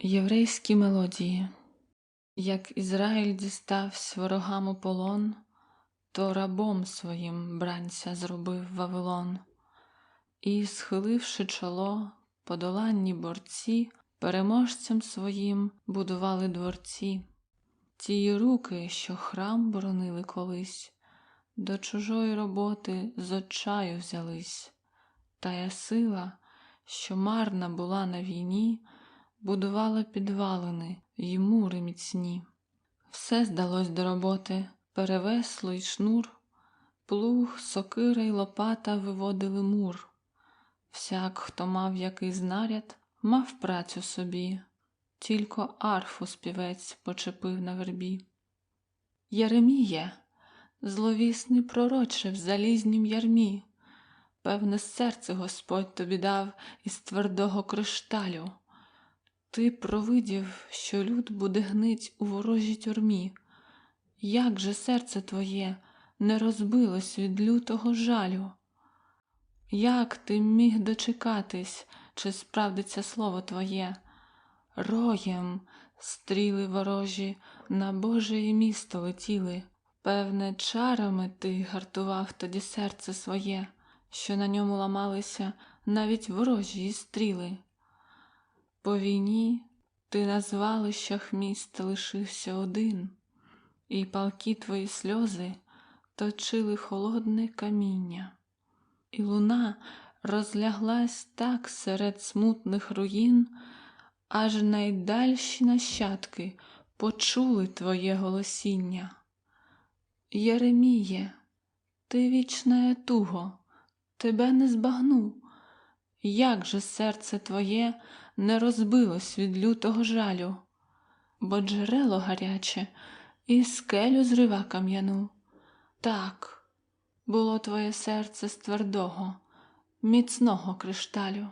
Єврейські мелодії. Як Ізраїль дістався ворогам у полон, то рабом своїм бранця зробив Вавилон, і, схиливши чоло, подоланні борці, переможцям своїм будували дворці. Ті руки, що храм боронили колись, до чужої роботи з отчаю взялись, тая сила, що марна була на війні, будувала підвалини й мури міцні. Все здалось до роботи, перевесло й шнур, плуг, сокира й лопата виводили мур. Всяк, хто мав який знаряд, мав працю собі, тільки арфу співець почепив на вербі. Єреміє, зловісний пророче в залізнім ярмі, певне серце Господь тобі дав із твердого кришталю. Ти провидів, що люд буде гнить у ворожій тюрмі. Як же серце твоє не розбилось від лютого жалю? Як ти міг дочекатись, чи справдиться слово твоє? Роєм стріли ворожі на Боже місто летіли. Певне, чарами ти гартував тоді серце своє, що на ньому ламалися навіть ворожі стріли. По війні ти на звалищах міста лишився один, і палкі твої сльози точили холодне каміння, і луна розляглась так серед смутних руїн, аж найдальші нащадки почули твоє голосіння. Єреміє, ти вічна туго, тебе не збагну, як же серце твоє не розбилось від лютого жалю, бо джерело гаряче і скелю зрива кам'яну. Так, було твоє серце з твердого, міцного кришталю.